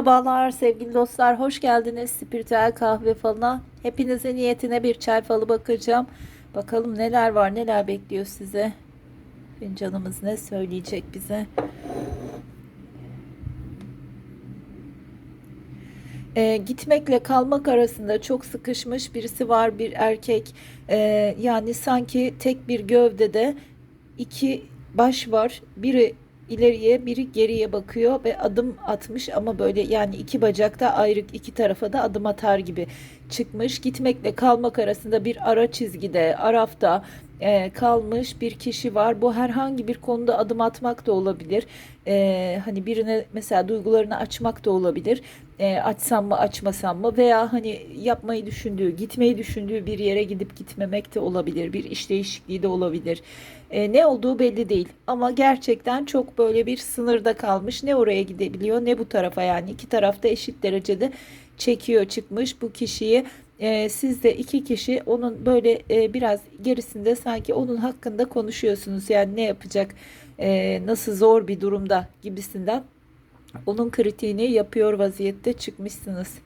Merhabalar sevgili dostlar, hoş geldiniz Spiritüel Kahve Falı'na. Hepinizin niyetine bir çay falı bakacağım. Bakalım neler var, neler bekliyor size. Fincanımız ne söyleyecek bize. Ee, gitmekle kalmak arasında çok sıkışmış birisi var, bir erkek. Ee, yani sanki tek bir gövdede iki baş var. Biri ileriye biri geriye bakıyor ve adım atmış ama böyle yani iki bacakta ayrık iki tarafa da adım atar gibi çıkmış. Gitmekle kalmak arasında bir ara çizgide, arafta e, kalmış bir kişi var. Bu herhangi bir konuda adım atmak da olabilir. E, hani birine mesela duygularını açmak da olabilir. E, açsam mı açmasam mı veya hani yapmayı düşündüğü, gitmeyi düşündüğü bir yere gidip gitmemek de olabilir. Bir iş değişikliği de olabilir. E, ne olduğu belli değil ama gerçekten çok böyle bir sınırda kalmış. Ne oraya gidebiliyor ne bu tarafa yani iki tarafta eşit derecede çekiyor çıkmış bu kişiyi. E, siz de iki kişi onun böyle e, biraz gerisinde sanki onun hakkında konuşuyorsunuz. Yani ne yapacak, e, nasıl zor bir durumda gibisinden onun kritiğini yapıyor vaziyette çıkmışsınız.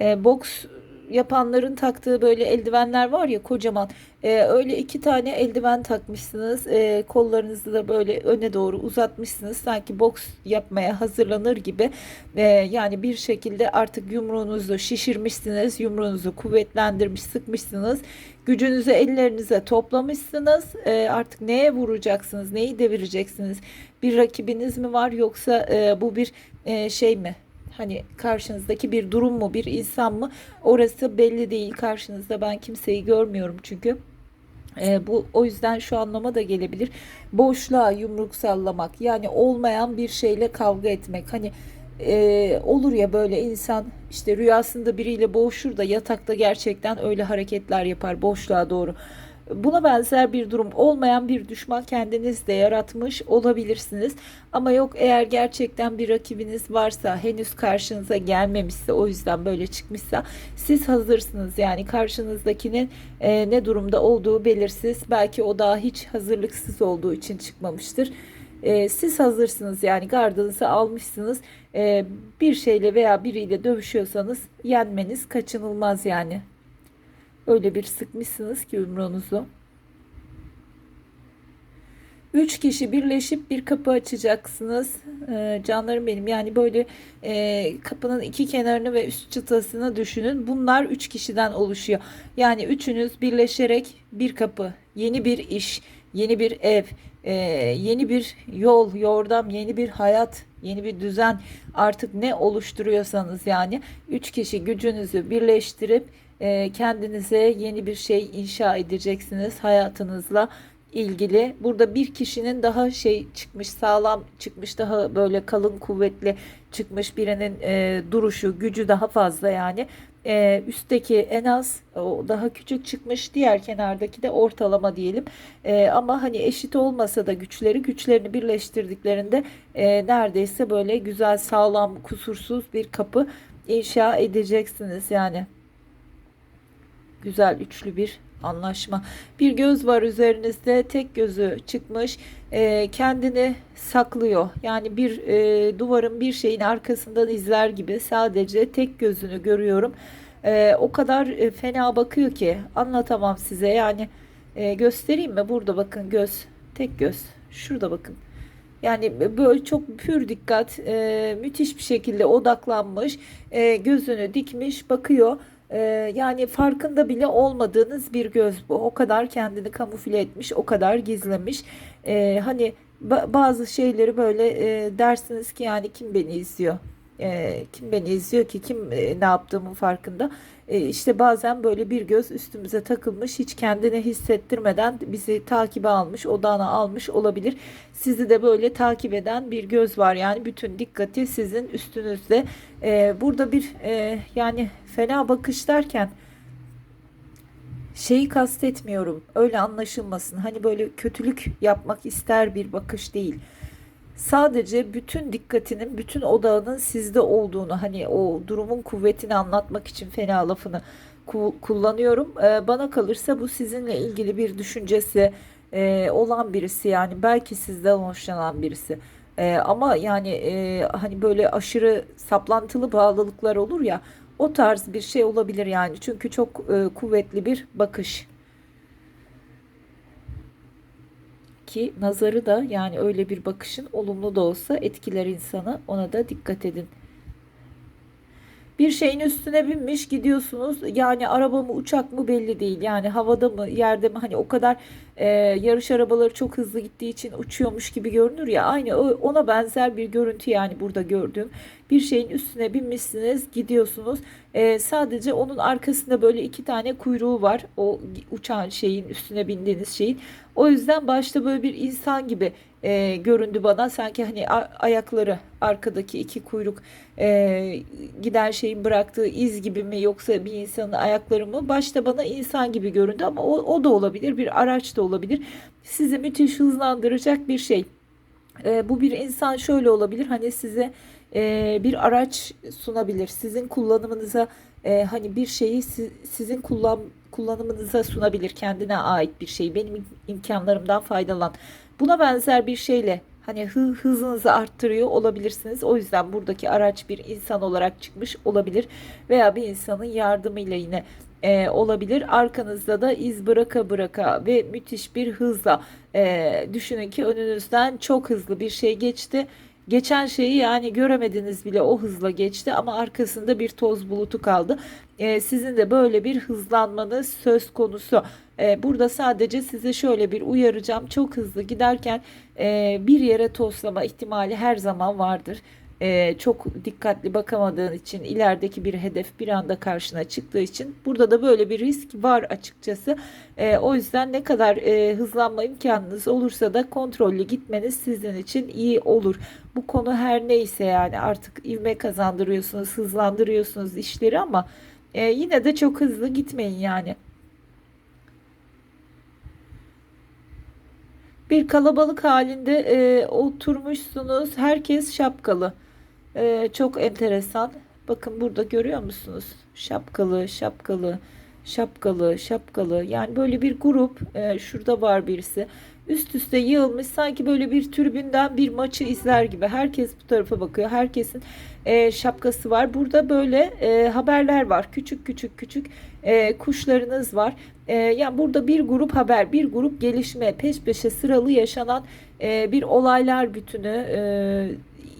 E, boks yapanların taktığı böyle eldivenler var ya kocaman. E, öyle iki tane eldiven takmışsınız. E, kollarınızı da böyle öne doğru uzatmışsınız. Sanki boks yapmaya hazırlanır gibi. E, yani bir şekilde artık yumruğunuzu şişirmişsiniz. Yumruğunuzu kuvvetlendirmiş, sıkmışsınız. Gücünüzü ellerinize toplamışsınız. E, artık neye vuracaksınız? Neyi devireceksiniz? Bir rakibiniz mi var yoksa e, bu bir e, şey mi? Hani karşınızdaki bir durum mu, bir insan mı? Orası belli değil. Karşınızda ben kimseyi görmüyorum çünkü. E, bu o yüzden şu anlama da gelebilir. Boşluğa yumruk sallamak yani olmayan bir şeyle kavga etmek. Hani e, olur ya böyle insan işte rüyasında biriyle boğuşur da yatakta gerçekten öyle hareketler yapar boşluğa doğru. Buna benzer bir durum olmayan bir düşman kendiniz de yaratmış olabilirsiniz. Ama yok eğer gerçekten bir rakibiniz varsa henüz karşınıza gelmemişse o yüzden böyle çıkmışsa siz hazırsınız. Yani karşınızdakinin e, ne durumda olduğu belirsiz. Belki o daha hiç hazırlıksız olduğu için çıkmamıştır. E, siz hazırsınız yani gardınızı almışsınız. E, bir şeyle veya biriyle dövüşüyorsanız yenmeniz kaçınılmaz yani. Öyle bir sıkmışsınız ki yumruğunuzu. Üç kişi birleşip bir kapı açacaksınız. Ee, canlarım benim yani böyle e, kapının iki kenarını ve üst çıtasını düşünün. Bunlar üç kişiden oluşuyor. Yani üçünüz birleşerek bir kapı, yeni bir iş, yeni bir ev, e, yeni bir yol, yordam, yeni bir hayat, yeni bir düzen artık ne oluşturuyorsanız yani üç kişi gücünüzü birleştirip kendinize yeni bir şey inşa edeceksiniz hayatınızla ilgili. Burada bir kişinin daha şey çıkmış, sağlam çıkmış, daha böyle kalın kuvvetli çıkmış birinin e, duruşu, gücü daha fazla yani. E, üstteki en az o daha küçük çıkmış, diğer kenardaki de ortalama diyelim. E, ama hani eşit olmasa da güçleri, güçlerini birleştirdiklerinde e, neredeyse böyle güzel, sağlam, kusursuz bir kapı inşa edeceksiniz yani güzel üçlü bir anlaşma. Bir göz var üzerinizde tek gözü çıkmış e, kendini saklıyor. Yani bir e, duvarın bir şeyin arkasından izler gibi sadece tek gözünü görüyorum. E, o kadar e, fena bakıyor ki anlatamam size yani e, göstereyim mi? Burada bakın göz tek göz şurada bakın. Yani böyle çok pür dikkat, e, müthiş bir şekilde odaklanmış, e, gözünü dikmiş, bakıyor. Ee, yani farkında bile olmadığınız bir göz bu. O kadar kendini kamufle etmiş, o kadar gizlemiş. Ee, hani bazı şeyleri böyle e, dersiniz ki yani kim beni izliyor? E, kim beni izliyor ki kim e, ne yaptığımın farkında. E, işte bazen böyle bir göz üstümüze takılmış hiç kendine hissettirmeden bizi takibe almış odağına almış olabilir. Sizi de böyle takip eden bir göz var yani bütün dikkati sizin üstünüzde. E, burada bir e, yani fena bakış derken şeyi kastetmiyorum öyle anlaşılmasın hani böyle kötülük yapmak ister bir bakış değil sadece bütün dikkatinin, bütün odağının sizde olduğunu hani o durumun kuvvetini anlatmak için fena lafını kullanıyorum. Ee, bana kalırsa bu sizinle ilgili bir düşüncesi e, olan birisi yani belki sizden hoşlanan birisi. E, ama yani e, hani böyle aşırı saplantılı bağlılıklar olur ya o tarz bir şey olabilir yani. Çünkü çok e, kuvvetli bir bakış. Ki nazarı da yani öyle bir bakışın olumlu da olsa etkiler insanı. Ona da dikkat edin. Bir şeyin üstüne binmiş gidiyorsunuz. Yani araba mı uçak mı belli değil. Yani havada mı yerde mi hani o kadar e, yarış arabaları çok hızlı gittiği için uçuyormuş gibi görünür ya. Aynı ona benzer bir görüntü yani burada gördüğüm. Bir şeyin üstüne binmişsiniz gidiyorsunuz. E, sadece onun arkasında böyle iki tane kuyruğu var. O uçan şeyin üstüne bindiğiniz şeyin. O yüzden başta böyle bir insan gibi e, göründü bana. Sanki hani ayakları arkadaki iki kuyruk e, giden şeyin bıraktığı iz gibi mi yoksa bir insanın ayakları mı? Başta bana insan gibi göründü ama o, o da olabilir. Bir araç da olabilir. Sizi müthiş hızlandıracak bir şey. E, bu bir insan şöyle olabilir. Hani size e, bir araç sunabilir. Sizin kullanımınıza e, hani bir şeyi si- sizin kullan kullanımınıza sunabilir. Kendine ait bir şey. Benim im- imkanlarımdan faydalan. Buna benzer bir şeyle hani hı, hızınızı arttırıyor olabilirsiniz. O yüzden buradaki araç bir insan olarak çıkmış olabilir veya bir insanın yardımıyla yine e, olabilir. Arkanızda da iz bıraka bıraka ve müthiş bir hızla e, düşünün ki önünüzden çok hızlı bir şey geçti. Geçen şeyi yani göremediniz bile o hızla geçti ama arkasında bir toz bulutu kaldı. E, sizin de böyle bir hızlanmanız söz konusu. E, burada sadece size şöyle bir uyaracağım. Çok hızlı giderken e, bir yere toslama ihtimali her zaman vardır. E, çok dikkatli bakamadığın için ilerideki bir hedef bir anda karşına çıktığı için burada da böyle bir risk var açıkçası. E, o yüzden ne kadar e, hızlanma imkanınız olursa da kontrollü gitmeniz sizin için iyi olur. Bu konu her neyse yani artık ivme kazandırıyorsunuz, hızlandırıyorsunuz işleri ama e, yine de çok hızlı gitmeyin yani. Bir kalabalık halinde e, oturmuşsunuz. Herkes şapkalı. E, çok enteresan. Bakın burada görüyor musunuz? Şapkalı, şapkalı, şapkalı, şapkalı. Yani böyle bir grup. e, şurada var birisi. Üst üste yığılmış. Sanki böyle bir tribünden bir maçı izler gibi. Herkes bu tarafa bakıyor. Herkesin e, şapkası var. Burada böyle e, haberler var. Küçük küçük küçük e, kuşlarınız var. E, yani burada bir grup haber, bir grup gelişme, peş peşe sıralı yaşanan e, bir olaylar bütünü, e,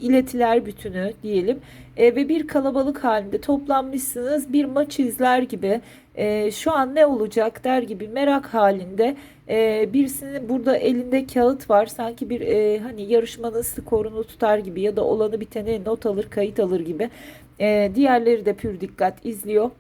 iletiler bütünü diyelim. E, ve bir kalabalık halinde toplanmışsınız, bir maç izler gibi, e, şu an ne olacak der gibi merak halinde. E, birisinin burada elinde kağıt var, sanki bir e, hani yarışmanın skorunu tutar gibi ya da olanı biteni not alır, kayıt alır gibi. E, diğerleri de pür dikkat izliyor.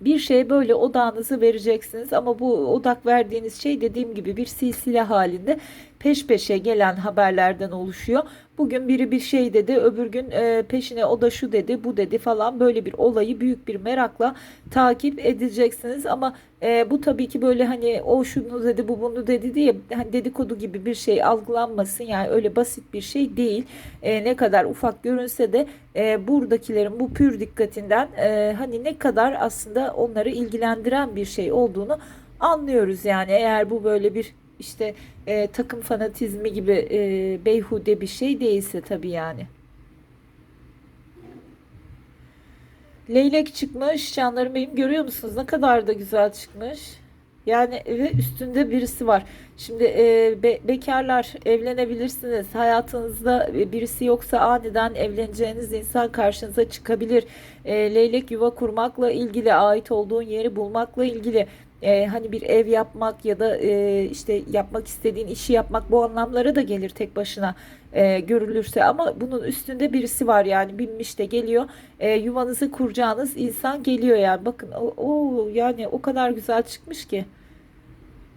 Bir şeye böyle odağınızı vereceksiniz ama bu odak verdiğiniz şey dediğim gibi bir silsile halinde peş peşe gelen haberlerden oluşuyor. Bugün biri bir şey dedi, öbür gün e, peşine o da şu dedi, bu dedi falan böyle bir olayı büyük bir merakla takip edeceksiniz ama e, bu tabii ki böyle hani o şunu dedi, bu bunu dedi diye hani dedikodu gibi bir şey algılanmasın yani öyle basit bir şey değil. E, ne kadar ufak görünse de buradakilerin bu pür dikkatinden hani ne kadar aslında onları ilgilendiren bir şey olduğunu anlıyoruz yani eğer bu böyle bir işte e, takım fanatizmi gibi e, beyhude bir şey değilse tabii yani. Leylek çıkmış canlarım benim görüyor musunuz ne kadar da güzel çıkmış. Yani ve üstünde birisi var. Şimdi e, be- bekarlar evlenebilirsiniz. Hayatınızda birisi yoksa aniden evleneceğiniz insan karşınıza çıkabilir. E, leylek yuva kurmakla ilgili, ait olduğun yeri bulmakla ilgili. E, hani bir ev yapmak ya da e, işte yapmak istediğin işi yapmak bu anlamlara da gelir tek başına e, görülürse ama bunun üstünde birisi var yani binmiş de geliyor e, yuvanızı kuracağınız insan geliyor yani bakın o, o yani o kadar güzel çıkmış ki.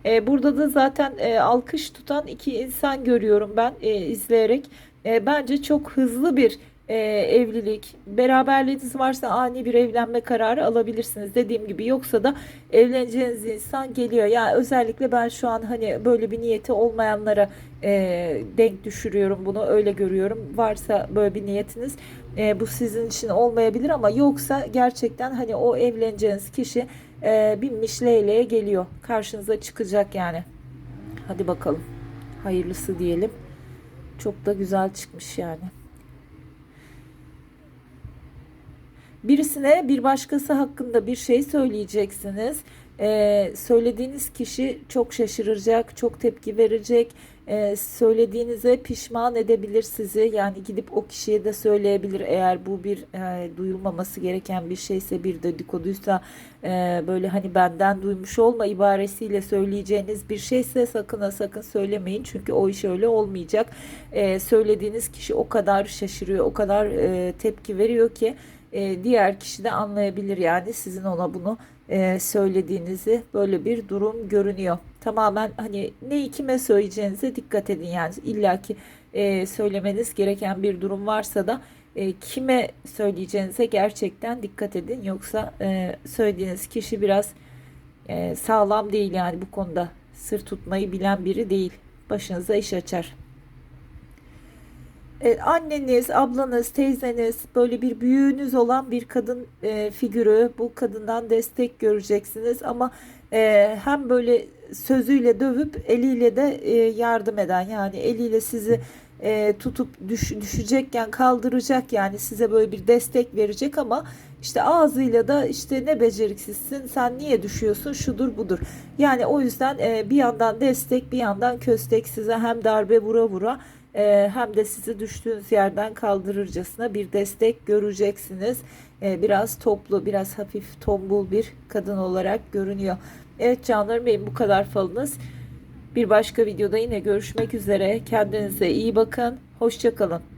E, burada da zaten e, alkış tutan iki insan görüyorum ben e, izleyerek. E, bence çok hızlı bir e, evlilik. Beraberliğiniz varsa ani bir evlenme kararı alabilirsiniz. Dediğim gibi yoksa da evleneceğiniz insan geliyor. Ya özellikle ben şu an hani böyle bir niyeti olmayanlara e, denk düşürüyorum bunu. Öyle görüyorum. Varsa böyle bir niyetiniz e, bu sizin için olmayabilir ama yoksa gerçekten hani o evleneceğiniz kişi e, binmiş leyleğe geliyor. Karşınıza çıkacak yani. Hadi bakalım. Hayırlısı diyelim. Çok da güzel çıkmış yani. Birisine bir başkası hakkında bir şey söyleyeceksiniz. Ee, söylediğiniz kişi çok şaşıracak, çok tepki verecek. Ee, söylediğinize pişman edebilir sizi. Yani gidip o kişiye de söyleyebilir. Eğer bu bir e, duyulmaması gereken bir şeyse, bir dedikoduysa, e, böyle hani benden duymuş olma ibaresiyle söyleyeceğiniz bir şeyse sakın ha sakın söylemeyin. Çünkü o iş öyle olmayacak. Ee, söylediğiniz kişi o kadar şaşırıyor, o kadar e, tepki veriyor ki e, diğer kişi de anlayabilir yani sizin ona bunu e, söylediğinizi böyle bir durum görünüyor. Tamamen hani neyi kime söyleyeceğinize dikkat edin yani illaki e, söylemeniz gereken bir durum varsa da e, kime söyleyeceğinize gerçekten dikkat edin. Yoksa e, söylediğiniz kişi biraz e, sağlam değil yani bu konuda sır tutmayı bilen biri değil. Başınıza iş açar. E, anneniz, ablanız, teyzeniz, böyle bir büyüğünüz olan bir kadın e, figürü. Bu kadından destek göreceksiniz ama e, hem böyle sözüyle dövüp eliyle de e, yardım eden yani eliyle sizi e, tutup düş, düşecekken kaldıracak yani size böyle bir destek verecek ama işte ağzıyla da işte ne beceriksizsin sen niye düşüyorsun şudur budur. Yani o yüzden e, bir yandan destek bir yandan köstek size hem darbe vura vura hem de sizi düştüğünüz yerden kaldırırcasına bir destek göreceksiniz. E, biraz toplu, biraz hafif tombul bir kadın olarak görünüyor. Evet canlarım benim bu kadar falınız. Bir başka videoda yine görüşmek üzere. Kendinize iyi bakın. Hoşçakalın.